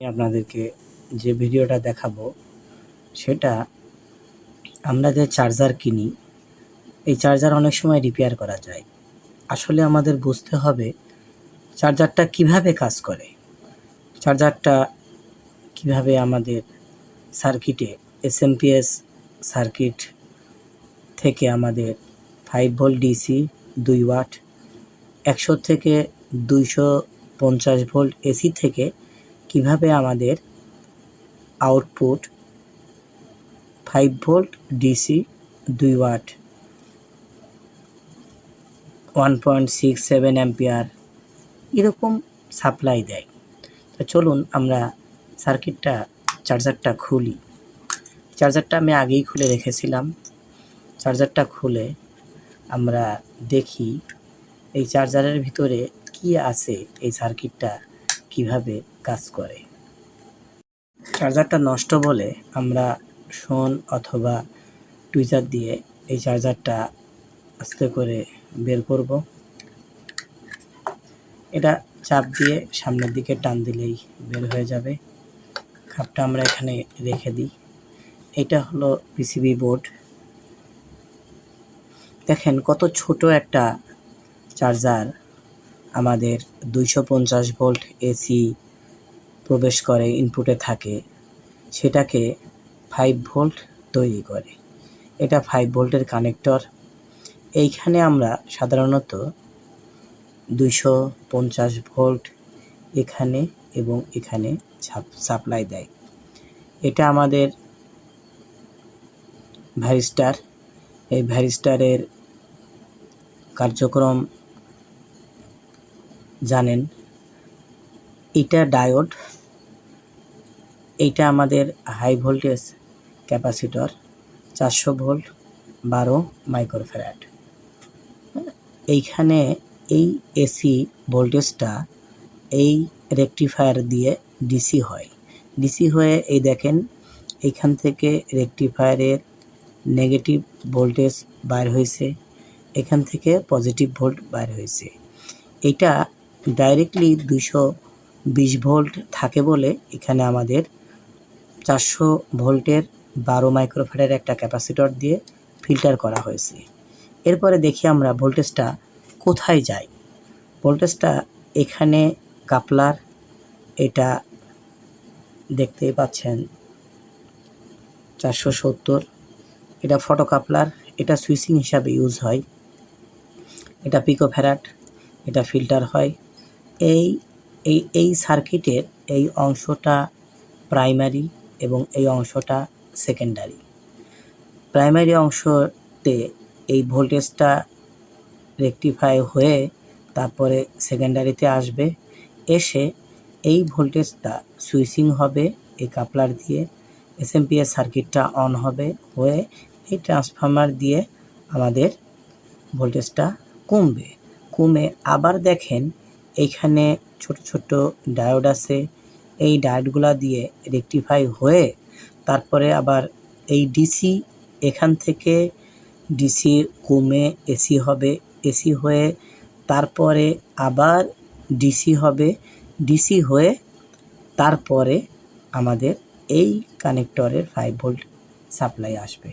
আপনাদেরকে যে ভিডিওটা দেখাবো, সেটা আমরা যে চার্জার কিনি, এই চার্জার অনেক সময় রিপেয়ার করা যায়। আসলে আমাদের বুঝতে হবে চার্জারটা কীভাবে কাজ করে, চার্জারটা কীভাবে আমাদের সার্কিটে এস এসএমপিএস সার্কিট থেকে আমাদের ফাইভ ভোল্ট ডিসি দুই ওয়াট একশো থেকে দুইশো পঞ্চাশ ভোল্ট এসি থেকে কীভাবে আমাদের আউটপুট ফাইভ ভোল্ট ডিসি দুই watt one point six seven ampere এরকম সাপ্লাই দেয়। তো চলুন আমরা সার্কিটটা চার্জারটা খুলি। চার্জারটা আমি আগেই খুলে রেখেছিলাম। চার্জারটা খুলে আমরা দেখি, এই চার্জারের ভিতরে কি আছে এই সার্কিটটা কীভাবে কাজ করে। চার্জারটা নষ্ট বলে আমরা শোন অথবা টুইজার দিয়ে এই চার্জারটা আস্তে করে বের করব। এটা চাপ দিয়ে সামনের দিকে টান দিলেই বের হয়ে যাবে। খাপটা আমরা এখানে রেখে দিই। এটা হলো পিসিবি বোর্ড। দেখেন কত ছোট একটা চার্জার। আমাদের দুইশো পঞ্চাশ ভোল্ট এসি প্রবেশ করে ইনপুটে থাকে, সেটাকে ফাইভ ভোল্ট তৈরি করে। এটা ফাইভ ভোল্টের কানেক্টর এইখানে আমরা সাধারণত দুইশো পঞ্চাশ ভোল্ট এখানে এবং এখানে সাপ্লাই দেয়। এটা আমাদের ভ্যারিস্টার এই ভ্যারিস্টারের কার্যক্রম জানেন, এটা ডায়োড এইটা আমাদের হাই ভোল্টেজ ক্যাপাসিটর, চারশো ভোল্ট, বারো মাইক্রোফ্যারাড। এইখানে এই এসি ভোল্টেজটা এই রেকটিফায়ার দিয়ে ডিসি হয়। ডিসি হয়ে এই দেখেন, এইখান থেকে রেকটিফায়ারের নেগেটিভ ভোল্টেজ বাইর হয়েছে, এখান থেকে পজিটিভ ভোল্ট বাইর হয়েছে। এটা ডাইরেক্টলি দুশো বিশ ভোল্ট থাকে বলে এখানে আমাদের চারশো ভোল্টের বারো মাইক্রোফ্যারের একটা ক্যাপাসিটর দিয়ে ফিল্টার করা হয়েছে। এরপরে দেখি আমরা ভোল্টেজটা কোথায় যায়। ভোল্টেজটা এখানে কাপলার, এটা দেখতেই পাচ্ছেন চারশো সত্তর, এটা ফটো কাপলার, এটা সুইচিং হিসাবে ইউজ হয়। এটা পিকো ফ্যারাট এটা ফিল্টার হয়। এই এই এই সার্কিটের এই অংশটা প্রাইমারি এবং এই অংশটা সেকেন্ডারি। প্রাইমারি অংশতে এই ভোল্টেজটা রেকটিফাই হয়ে তারপরে সেকেন্ডারিতে আসবে। এসে এই ভোল্টেজটা সুইচিং হবে এই কাপলার দিয়ে। এসএমপিএস সার্কিটটা অন হবে হয়ে এই ট্রান্সফর্মার দিয়ে আমাদের ভোল্টেজটা কমবে। কমে আবার দেখেন এইখানে ছোট ছোট ডায়োড আছে। এই ডায়োডগুলা দিয়ে রেকটিফাই হয়ে তারপরে আবার এই ডিসি এখান থেকে ডিসি কমে এসি হবে। এসি হয়ে তারপরে আবার ডিসি হবে। ডিসি হয়ে তারপরে আমাদের এই কানেক্টরের ফাইভ ভোল্ট সাপ্লাই আসবে।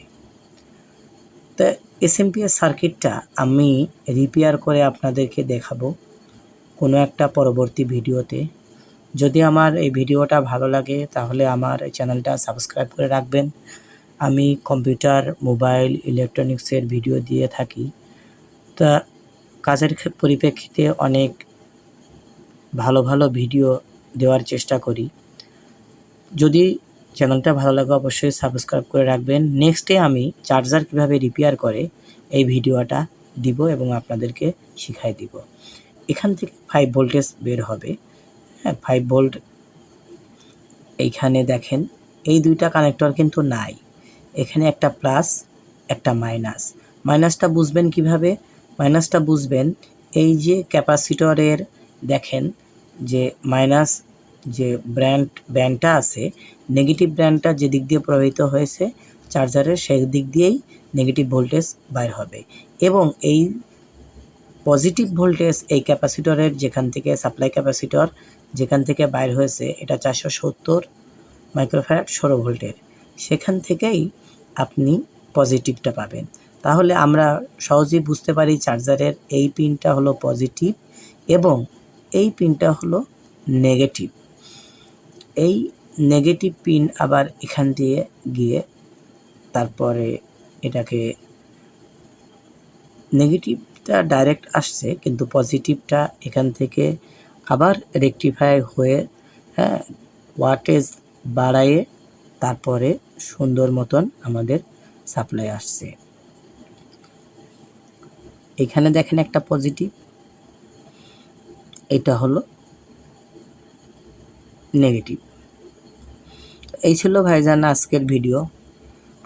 তো এসএমপিএস সার্কিটটা আমি রিপেয়ার করে আপনাদেরকে দেখাবো। কোনো একটা পরবর্তী ভিডিওতে। যদি আমার এই ভিডিওটা ভালো লাগে, তাহলে আমার এই চ্যানেলটা সাবস্ক্রাইব করে রাখবেন। আমি কম্পিউটার, মোবাইল, ইলেকট্রনিক্সের ভিডিও দিয়ে থাকি। তা কাজের পরিপ্রেক্ষিতে অনেক ভালো ভালো ভিডিও দেওয়ার চেষ্টা করি। যদি চ্যানেলটা ভালো লাগে, অবশ্যই সাবস্ক্রাইব করে রাখবেন। নেক্সটে আমি চার্জার কীভাবে রিপেয়ার করে, এই ভিডিওটা দিব এবং আপনাদেরকে শিখাই দিব। এখান থেকে ফাইভ ভোল্টেজ বের হবে। হ্যাঁ ফাইভ ভোল্ট এইখানে দেখেন, এই দুইটা কানেক্টর কিন্তু নাই। এখানে একটা প্লাস একটা মাইনাস মাইনাসটা বুঝবেন কীভাবে? মাইনাসটা বুঝবেন এই যে ক্যাপাসিটরের দেখেন যে মাইনাস যে ব্র্যান্ড ব্যান্ডটা আছে নেগেটিভ ব্র্যান্ডটা যে দিক দিয়ে প্রবাহিত হয়েছে চার্জারের সেই দিক দিয়েই নেগেটিভ ভোল্টেজ বাইর হবে। এবং এই পজিটিভ ভোল্টেজ এই ক্যাপাসিটরের যেখান থেকে সাপ্লাই ক্যাপাসিটর যেখান থেকে বাইর হয়েছে, এটা চারশো সত্তর মাইক্রোফ্যারাড ষোলো ভোল্টের সেখান থেকেই আপনি পজিটিভটা পাবেন। তাহলে আমরা সহজেই বুঝতে পারি চার্জারের এই পিনটা হলো পজিটিভ এবং এই পিনটা হলো নেগেটিভ এই নেগেটিভ পিন আবার এখান দিয়ে গিয়ে তারপরে এটাকে নেগেটিভটা ডাইরেক্ট আসছে, কিন্তু পজিটিভটা এখান থেকে আবার রেকটিফাই হয়ে হ্যাঁ ওয়াটেজ বাড়ায়ে তারপরে সুন্দর মতন আমাদের সাপ্লাই আসছে। এখানে দেখেন একটা পজিটিভ এটা হলো নেগেটিভ এই ছিল ভাইজান আজকের ভিডিও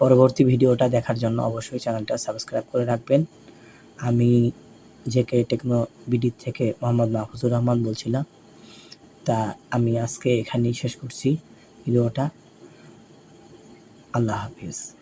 পরবর্তী ভিডিওটা দেখার জন্য অবশ্যই চ্যানেলটা সাবস্ক্রাইব করে রাখবেন। আমি জেকে টেকনো বিডি থেকে মোহাম্মদ মাহফুজুর রহমান বলছিলাম। তা আমি আজকে এখানেই শেষ করছি। ভিডিওটা আল্লাহ হাফিজ।